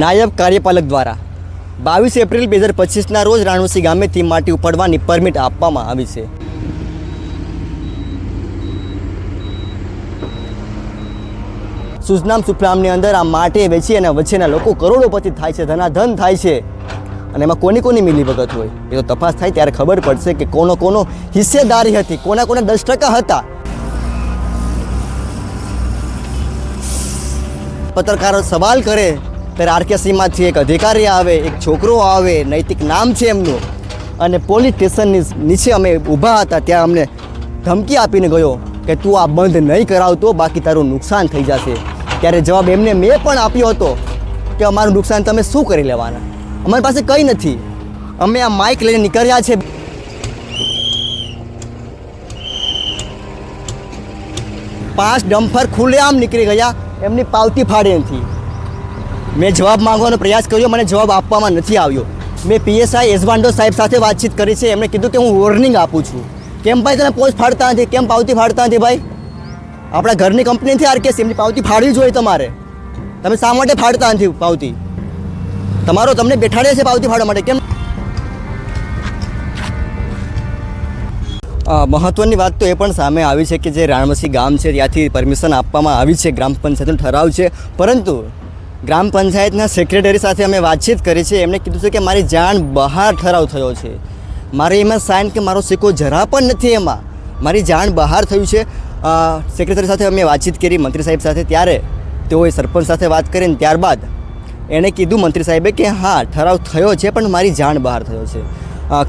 નાયબ કાર્યપાલક દ્વારા બાવીસ એપ્રિલ બે હજાર પચીસના રોજ રાણુસી ગામેથી માટી ઉપાડવાની પરમિટ આપવામાં આવી છે. સુજનામ સુફલામની અંદર આ માટી વેચી અને વચ્ચેના લોકો કરોડોપતિ થાય છે, ધનાધન થાય છે અને એમાં કોની કોની મિલી ભગત હોય એ તો તપાસ થાય ત્યારે ખબર પડશે કે કોનો કોનો હિસ્સેદારી હતી, કોના કોના દસ ટકા હતા. પત્રકારો સવાલ કરે ત્યારે આરકેસીમાંથી એક અધિકારી આવે, એક છોકરો આવે, નૈતિક નામ છે એમનું. અને પોલીસ સ્ટેશનની નીચે અમે ઊભા હતા, ત્યાં અમને ધમકી આપીને ગયો કે તું આ બંધ નહીં કરાવતો, બાકી તારું નુકસાન થઈ જશે. ત્યારે જવાબ એમને મેં પણ આપ્યો હતો કે અમારું નુકસાન તમે શું કરી લેવાના? અમારી પાસે કંઈ નથી. અમે આ માઇક લઈને નીકળ્યા છે. પાંચ ડમ્ફર ખુલ્લેઆમ નીકળી ગયા. એમની પાવતી ફાડી નથી. મેં જવાબ માંગવાનો પ્રયાસ કર્યો મને જવાબ આપવામાં નથી આવ્યો. મેં પીએસઆઈ એસવાન્ડો સાહેબ સાથે વાતચીત કરી છે એમણે કીધું કે હું વોર્નિંગ આપું છું. કેમ ભાઈ તમે પોસ્ટ ફાડતા નથી? કેમ પાવતી ફાડતા નથી ભાઈ? આપણા ઘરની કંપનીથી આર આરકેસી એમની પાવતી ફાડવી જોઈએ તમારે. તમે શા માટે ફાડતા નથી પાવતી? તમારો તમને બેઠાડે છે પાવતી ફાડવા માટે કેમ? અ, મહત્વની વાત તો એ પણ સામે આવી છે કે જે રાણમસી ગામ છે ત્યાંથી પરમિશન આપવામાં આવી છે ગ્રામ પંચાયતનો ઠરાવ છે પરંતુ ગ્રામ પંચાયતના સેક્રેટરી સાથે અમે વાતચીત કરી છે. એમણે કીધું છે કે મારી જાણ બહાર ઠરાવ થયો છે. મારે એમાં સાઇન કે મારો સિક્કો જરા પણ નથી એમાં. મારી જાણ બહાર થયું છે. સેક્રેટરી સાથે અમે વાતચીત કરી, મંત્રી સાહેબ સાથે. ત્યારે તેઓએ સરપંચ સાથે વાત કરીને ત્યારબાદ એણે કીધું મંત્રી સાહેબે કે હા, ઠરાવ થયો છે, પણ મારી જાણ બહાર થયો છે.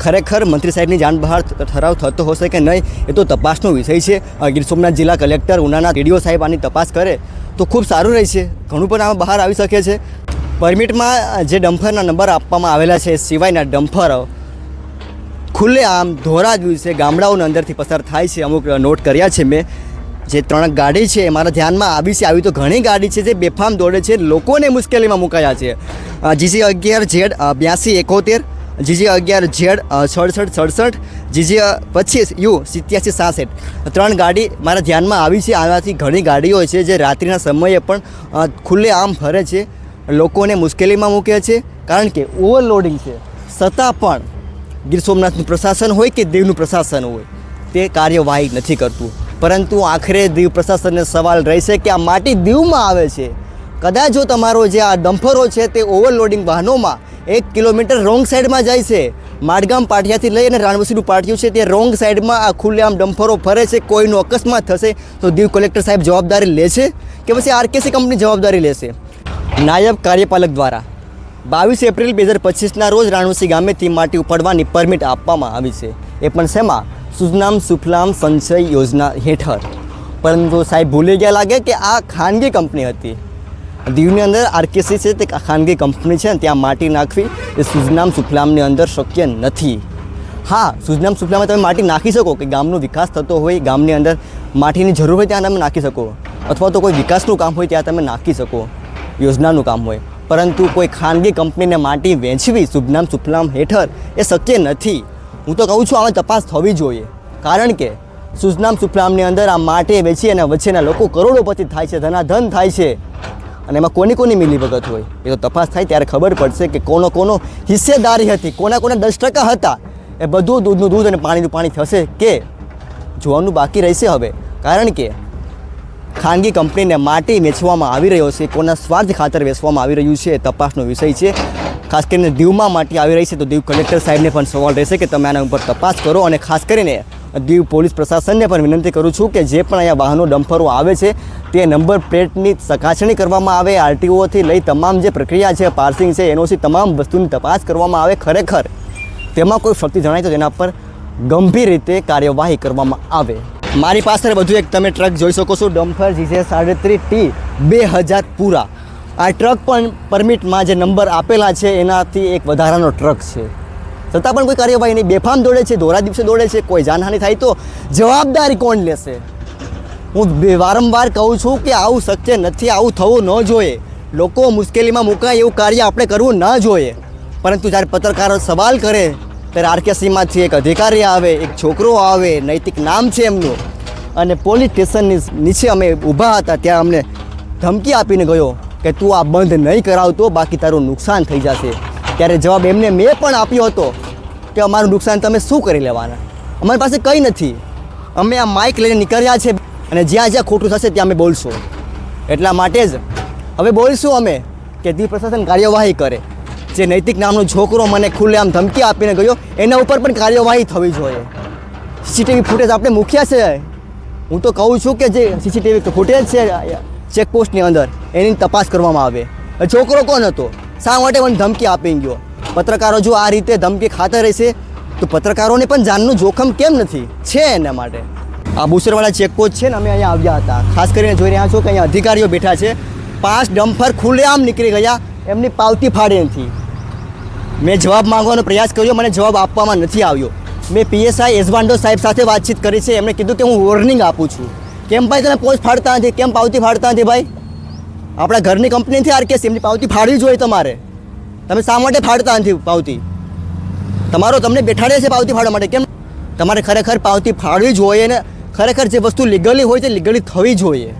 ખરેખર મંત્રી સાહેબની જાણ બહાર ઠરાવ થતો હશે કે નહીં, એ તો તપાસનો વિષય છે. ગીર સોમનાથ જિલ્લા કલેક્ટર ઉનાના ટીડીઓ સાહેબ આની તપાસ કરે, તો ખૂબ સારું રહેશે ઘણું પણ આમાં બહાર આવી શકે છે. પરમિટમાં જે ડમ્ફરના નંબર આપવામાં આવેલા છે, સિવાયના ડમ્ફર ખુલ્લે આમ ધોરા દિવસે ગામડાઓના અંદરથી પસાર થાય છે. અમુક નોટ કર્યા છે મેં. જે ત્રણ ગાડી છે મારા ધ્યાનમાં આવી છે. આવી તો ઘણી ગાડી છે જે બેફામ દોડે છે. લોકોને મુશ્કેલીમાં મુકાયા છે. જીસી અગિયાર ઝેડ બ્યાસી, એકોતેર જીજી અગિયાર ઝેડ સડસઠ સડસઠ. જીજી પચીસ, યુ, સિત્યાસી, સાસઠ. ત્રણ ગાડી મારા ધ્યાનમાં આવી છે. આનાથી ઘણી ગાડીઓ છે જે રાત્રિના સમયે પણ ખુલ્લે આમ ફરે છે. લોકોને મુશ્કેલીમાં મૂકે છે. કારણ કે ઓવરલોડિંગ છે. છતાં પણ ગીર સોમનાથનું પ્રશાસન હોય કે દીવનું પ્રશાસન હોય, તે કાર્યવાહી નથી કરતું. પરંતુ આખરે દીવ પ્રશાસનને સવાલ રહેશે કે આ માટી દીવમાં આવે છે. કદાચ જો તમારો જે આ ડમ્ફરો છે તે ઓવરલોડિંગ વાહનોમાં એક કિલોમીટર રોંગ સાઈડમાં જાય છે. માડગામ પાટિયાથી લઈ અને રાણવસીનું પાટિયું છે. તે રોંગ સાઈડમાં આ ખુલ્લેઆમ ડમ્ફરો ફરે છે. કોઈનો અકસ્માત થશે તો દીવ કલેક્ટર સાહેબ જવાબદારી લેશે કે પછી આરકેસી કંપની જવાબદારી લેશે? નાયબ કાર્યપાલક દ્વારા બાવીસ એપ્રિલ બે હજાર પચીસના રોજ રાણુસી ગામેથી માટી ઉપાડવાની પરમિટ આપવામાં આવી છે. એ પણ શેમાં? સુજનામ સુફલામ સંચય યોજના હેઠળ. પરંતુ સાહેબ ભૂલી ગયા લાગે કે આ ખાનગી કંપની હતી. દીવની અંદર આરકેસી છે, તે ખાનગી કંપની છે અને ત્યાં માટી નાખવી એ સુજનામ સુફલામની અંદર શક્ય નથી. હા, સુજનામ સુફલામાં તમે માટી નાખી શકો કે ગામનો વિકાસ થતો હોય, ગામની અંદર માટીની જરૂર હોય ત્યાં તમે નાખી શકો. અથવા તો કોઈ વિકાસનું કામ હોય ત્યાં તમે નાખી શકો, યોજનાનું કામ હોય. પરંતુ કોઈ ખાનગી કંપનીને માટી વેચવી શુભનામ સુફલામ હેઠળ એ શક્ય નથી. હું તો કહું છું આમાં તપાસ થવી જોઈએ. કારણ કે સુજનામ સુફલામની અંદર આ માટી વેચી અને વચ્ચેના લોકો કરોડોપતિ થાય છે, ધનાધન થાય છે. અને એમાં કોની કોની મિલી ભગત હોય, એ તો તપાસ થાય ત્યારે ખબર પડશે કે કોનો કોનો હિસ્સેદારી હતી, કોના કોના દસ ટકા હતા. એ બધું દૂધનું દૂધ અને પાણીનું પાણી થશે કે જોવાનું બાકી રહેશે હવે. કારણ કે ખાનગી કંપનીને માટી વેચવામાં આવી રહ્યો છે, કોના સ્વાર્થ ખાતર વેચવામાં આવી રહ્યું છે એ તપાસનો વિષય છે. ખાસ કરીને દીવમાં માટી આવી રહી છે, તો દીવ કલેક્ટર સાહેબને પણ સવાલ રહેશે કે તમે આના ઉપર તપાસ કરો અને ખાસ કરીને દીવ પોલીસ પ્રશાસનને પણ વિનંતી કરું છું કે જે પણ અહીંયા વાહનો ડમ્ફરો આવે છે, તે નંબર પ્લેટની ચકાસણી કરવામાં આવે, આરટીઓથી લઈ તમામ જે પ્રક્રિયા છે, પાર્સિંગ છે, એનઓસી તમામ વસ્તુની તપાસ કરવામાં આવે ખરેખર. તેમાં કોઈ શક્તિ જણાય તો તેના પર ગંભીર રીતે કાર્યવાહી કરવામાં આવે. મારી પાસે વધુ એક તમે ટ્રક જોઈ શકો છો, ડમ્ફર જીજે સાડત્રીસ ટી બે હજાર પૂરા. આ ટ્રક પણ પરમિટમાં જે નંબર આપેલા છે, એનાથી એક વધારાનો ટ્રક છે. છતાં પણ કોઈ કાર્યવાહી નહીં. બેફામ દોડે છે, ધોરા દિવસે દોડે છે, કોઈ જાનહાનિ થાય તો જવાબદારી કોણ લેશે? હું વારંવાર કહું છું કે આવું શક્ય નથી, આવું થવું ન જોઈએ. લોકો મુશ્કેલીમાં મુકાય એવું કાર્ય આપણે કરવું ન જોઈએ. પરંતુ જ્યારે પત્રકારો સવાલ કરે, ત્યારે આરકેસીમાંથી એક અધિકારી આવે, એક છોકરો આવે, નૈતિક નામ છે એમનું. અને પોલીસ સ્ટેશનની નીચે અમે ઊભા હતા, ત્યાં અમને ધમકી આપીને ગયો કે તું આ બંધ નહીં કરાવતો, બાકી તારું નુકસાન થઈ જશે. ત્યારે જવાબ એમને મેં પણ આપ્યો હતો કે અમારું નુકસાન તમે શું કરી લેવાના? અમારી પાસે કંઈ નથી. અમે આ માઇક લઈને નીકળ્યા છે અને જ્યાં જ્યાં ખોટું થશે ત્યાં અમે બોલશું. એટલા માટે જ હવે બોલશું અમે કે દી પ્રશાસન કાર્યવાહી કરે. જે નૈતિક નામનો છોકરો મને ખુલ્લેઆમ ધમકી આપીને ગયો, એના ઉપર પણ કાર્યવાહી થવી જોઈએ. સીસીટીવી ફૂટેજ આપણે મૂક્યા છે. હું તો કહું છું કે જે સીસીટીવી ફૂટેજ છે ચેકપોસ્ટની અંદર એની તપાસ કરવામાં આવે. છોકરો કોણ હતો? શા માટે મને ધમકી આપી ગયો. પત્રકારો જો આ રીતે ધમકી ખાતા રહેશે, તો પત્રકારોને પણ જાનનું જોખમ કેમ નથી? છે એના માટે. આ બુસરવાળા ચેકપોસ્ટ છે ને, અમે અહીંયા આવ્યા હતા. ખાસ કરીને જોઈ રહ્યા છો કે અહીંયા અધિકારીઓ બેઠા છે. પાંચ ડમ્ફર ખુલ્લેઆમ નીકળી ગયા. એમની પાવતી ફાડે નથી મેં જવાબ માંગવાનો પ્રયાસ કર્યો, મને જવાબ આપવામાં નથી આવ્યો. મેં પીએસઆઈ એસવાન્ડો સાહેબ સાથે વાતચીત કરી છે. એમણે કીધું કે હું વોર્નિંગ આપું છું. કેમ ભાઈ તમે પોસ્ટ ફાડતા નથી? કેમ પાવતી ફાડતા નથી ભાઈ? આપણા ઘરની કંપનીથી આર કેસ એમની પાવતી ફાડવી જોઈએ તમારે. તમે શા માટે ફાડતા નથી પાવતી? તમારો તમને બેઠાડે છે પાવતી ફાડવા માટે. કેમ? તમારે ખરેખર પાવતી ફાડવી જોઈએ ને ખરેખર જે વસ્તુ લીગલી હોય તે લીગલી થવી જોઈએ.